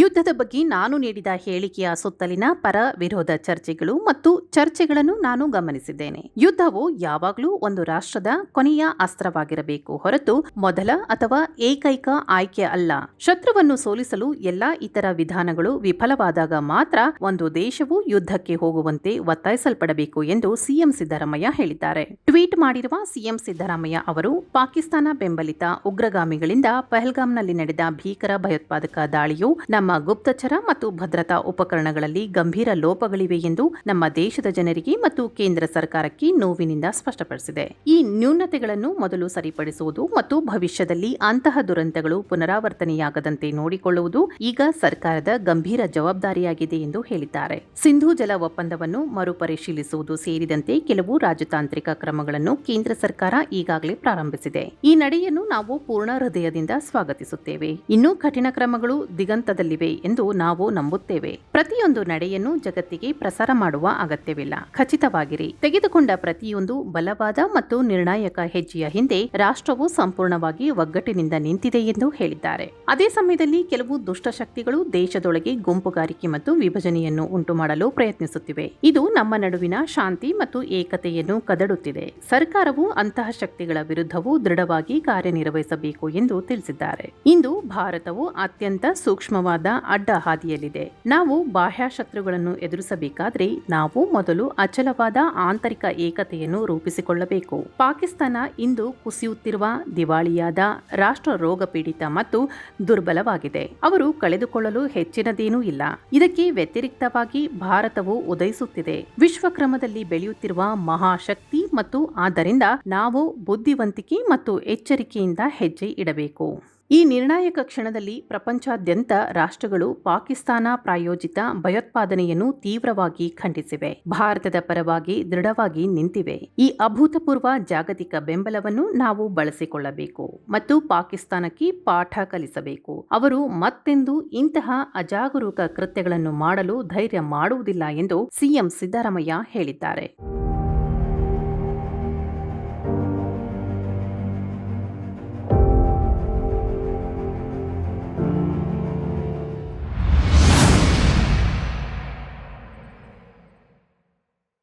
ಯುದ್ಧದ ಬಗ್ಗೆ ನಾನು ನೀಡಿದ ಹೇಳಿಕೆಯ ಸುತ್ತಲಿನ ಪರ ವಿರೋಧ ಚರ್ಚೆಗಳು ಮತ್ತು ಚರ್ಚೆಗಳನ್ನು ನಾನು ಗಮನಿಸಿದ್ದೇನೆ. ಯುದ್ಧವು ಯಾವಾಗಲೂ ಒಂದು ರಾಷ್ಟ್ರದ ಕೊನೆಯ ಅಸ್ತ್ರವಾಗಿರಬೇಕು ಹೊರತು ಮೊದಲ ಅಥವಾ ಏಕೈಕ ಆಯ್ಕೆ ಅಲ್ಲ. ಶತ್ರುವನ್ನು ಸೋಲಿಸಲು ಎಲ್ಲಾ ಇತರ ವಿಧಾನಗಳು ವಿಫಲವಾದಾಗ ಮಾತ್ರ ಒಂದು ದೇಶವು ಯುದ್ಧಕ್ಕೆ ಹೋಗುವಂತೆ ಒತ್ತಾಯಿಸಲ್ಪಡಬೇಕು ಎಂದು ಸಿಎಂ ಸಿದ್ದರಾಮಯ್ಯ ಹೇಳಿದ್ದಾರೆ. ಟ್ವೀಟ್ ಮಾಡಿರುವ ಸಿಎಂ ಸಿದ್ದರಾಮಯ್ಯ ಅವರು, ಪಾಕಿಸ್ತಾನ ಬೆಂಬಲಿತ ಉಗ್ರಗಾಮಿಗಳಿಂದ ಪಹಲ್ಗಾಮ್ನಲ್ಲಿ ನಡೆದ ಭೀಕರ ಭಯೋತ್ಪಾದಕ ದಾಳಿಯು ನಮ್ಮ ಗುಪ್ತಚರ ಮತ್ತು ಭದ್ರತಾ ಉಪಕರಣಗಳಲ್ಲಿ ಗಂಭೀರ ಲೋಪಗಳಿವೆ ಎಂದು ನಮ್ಮ ದೇಶದ ಜನರಿಗೆ ಮತ್ತು ಕೇಂದ್ರ ಸರ್ಕಾರಕ್ಕೆ ನೋವಿನಿಂದ ಸ್ಪಷ್ಟಪಡಿಸಿದೆ. ಈ ನ್ಯೂನತೆಗಳನ್ನು ಮೊದಲು ಸರಿಪಡಿಸುವುದು ಮತ್ತು ಭವಿಷ್ಯದಲ್ಲಿ ಅಂತಹ ದುರಂತಗಳು ಪುನರಾವರ್ತನೆಯಾಗದಂತೆ ನೋಡಿಕೊಳ್ಳುವುದು ಈಗ ಸರ್ಕಾರದ ಗಂಭೀರ ಜವಾಬ್ದಾರಿಯಾಗಿದೆ ಎಂದು ಹೇಳಿದ್ದಾರೆ. ಸಿಂಧೂ ಜಲ ಒಪ್ಪಂದವನ್ನು ಮರುಪರಿಶೀಲಿಸುವುದು ಸೇರಿದಂತೆ ಕೆಲವು ರಾಜತಾಂತ್ರಿಕ ಕ್ರಮಗಳನ್ನು ಕೇಂದ್ರ ಸರ್ಕಾರ ಈಗಾಗಲೇ ಪ್ರಾರಂಭಿಸಿದೆ. ಈ ನಡೆಯನ್ನು ನಾವು ಪೂರ್ಣ ಹೃದಯದಿಂದ ಸ್ವಾಗತಿಸುತ್ತೇವೆ. ಇನ್ನೂ ಕಠಿಣ ಕ್ರಮಗಳು ದಿಗಂತದಲ್ಲಿವೆ ಎಂದು ನಾವು ನಂಬುತ್ತೇವೆ. ಪ್ರತಿಯೊಂದು ನಡೆಯನ್ನು ಜಗತ್ತಿಗೆ ಪ್ರಸಾರ ಮಾಡುವ ಅಗತ್ಯವಿಲ್ಲ. ಖಚಿತವಾಗಿರಿ. ತೆಗೆದುಕೊಂಡ ಪ್ರತಿಯೊಂದು ಬಲವಾದ ಮತ್ತು ನಿರ್ಣಾಯಕ ಹೆಜ್ಜೆಯ ಹಿಂದೆ ರಾಷ್ಟ್ರವು ಸಂಪೂರ್ಣವಾಗಿ ಒಗ್ಗಟ್ಟಿನಿಂದ ನಿಂತಿದೆ ಎಂದು ಹೇಳಿದ್ದಾರೆ. ಅದೇ ಸಮಯದಲ್ಲಿ ಕೆಲವು ದುಷ್ಟಶಕ್ತಿಗಳು ದೇಶದೊಳಗೆ ಗುಂಪುಗಾರಿಕೆ ಮತ್ತು ವಿಭಜನೆಯನ್ನು ಉಂಟುಮಾಡಲು ಪ್ರಯತ್ನಿಸುತ್ತಿವೆ. ಇದು ನಮ್ಮ ನಡುವಿನ ಶಾಂತಿ ಮತ್ತು ಏಕತೆಯನ್ನು ಕದಡುತ್ತಿದೆ. ಸರ್ಕಾರವು ಅಂತಹ ಶಕ್ತಿಗಳ ವಿರುದ್ಧವೂ ದೃಢವಾಗಿ ಕಾರ್ಯನಿರ್ವಹಿಸಬೇಕು ಎಂದು ತಿಳಿಸಿದ್ದಾರೆ. ಇಂದು ಭಾರತವು ಅತ್ಯಂತ ಸೂಕ್ಷ್ಮವಾದ ಅಡ್ಡ ಹಾದಿಯಲ್ಲಿದೆ. ನಾವು ಬಾಹ್ಯ ಶತ್ರುಗಳನ್ನು ಎದುರಿಸಬೇಕಾದ್ರೆ ನಾವು ಮೊದಲು ಅಚಲವಾದ ಆಂತರಿಕ ಏಕತೆಯನ್ನು ರೂಪಿಸಿಕೊಳ್ಳಬೇಕು. ಪಾಕಿಸ್ತಾನ ಇಂದು ಕುಸಿಯುತ್ತಿರುವ ದಿವಾಳಿಯಾದ ರಾಷ್ಟ್ರ ರೋಗ ಮತ್ತು ದುರ್ಬಲವಾಗಿದೆ. ಅವರು ಕಳೆದುಕೊಳ್ಳಲು ಹೆಚ್ಚಿನದೇನೂ ಇಲ್ಲ. ಇದಕ್ಕೆ ವ್ಯತಿರಿಕ್ತವಾಗಿ ಭಾರತವು ಉದಯಿಸುತ್ತಿದೆ. ವಿಶ್ವಕ್ರಮದಲ್ಲಿ ಬೆಳೆಯುತ್ತಿರುವ ಮಹಾಶಕ್ತಿ ಮತ್ತು ಆದ್ದರಿಂದ ನಾವು ಬುದ್ಧಿವಂತಿಕೆ ಮತ್ತು ಎಚ್ಚರಿಕೆಯಿಂದ ಹೆಜ್ಜೆ ಇಡಬೇಕು. ಈ ನಿರ್ಣಾಯಕ ಕ್ಷಣದಲ್ಲಿ ಪ್ರಪಂಚಾದ್ಯಂತ ರಾಷ್ಟ್ರಗಳು ಪಾಕಿಸ್ತಾನ ಪ್ರಾಯೋಜಿತ ಭಯೋತ್ಪಾದನೆಯನ್ನು ತೀವ್ರವಾಗಿ ಖಂಡಿಸಿವೆ. ಭಾರತದ ಪರವಾಗಿ ದೃಢವಾಗಿ ನಿಂತಿವೆ. ಈ ಅಭೂತಪೂರ್ವ ಜಾಗತಿಕ ಬೆಂಬಲವನ್ನು ನಾವು ಬಳಸಿಕೊಳ್ಳಬೇಕು ಮತ್ತು ಪಾಕಿಸ್ತಾನಕ್ಕೆ ಪಾಠ ಕಲಿಸಬೇಕು. ಅವರು ಮತ್ತೆಂದು ಇಂತಹ ಅಜಾಗರೂಕ ಕೃತ್ಯಗಳನ್ನು ಮಾಡಲು ಧೈರ್ಯ ಮಾಡುವುದಿಲ್ಲ ಎಂದು ಸಿಎಂ ಸಿದ್ದರಾಮಯ್ಯ ಹೇಳಿದ್ದಾರೆ.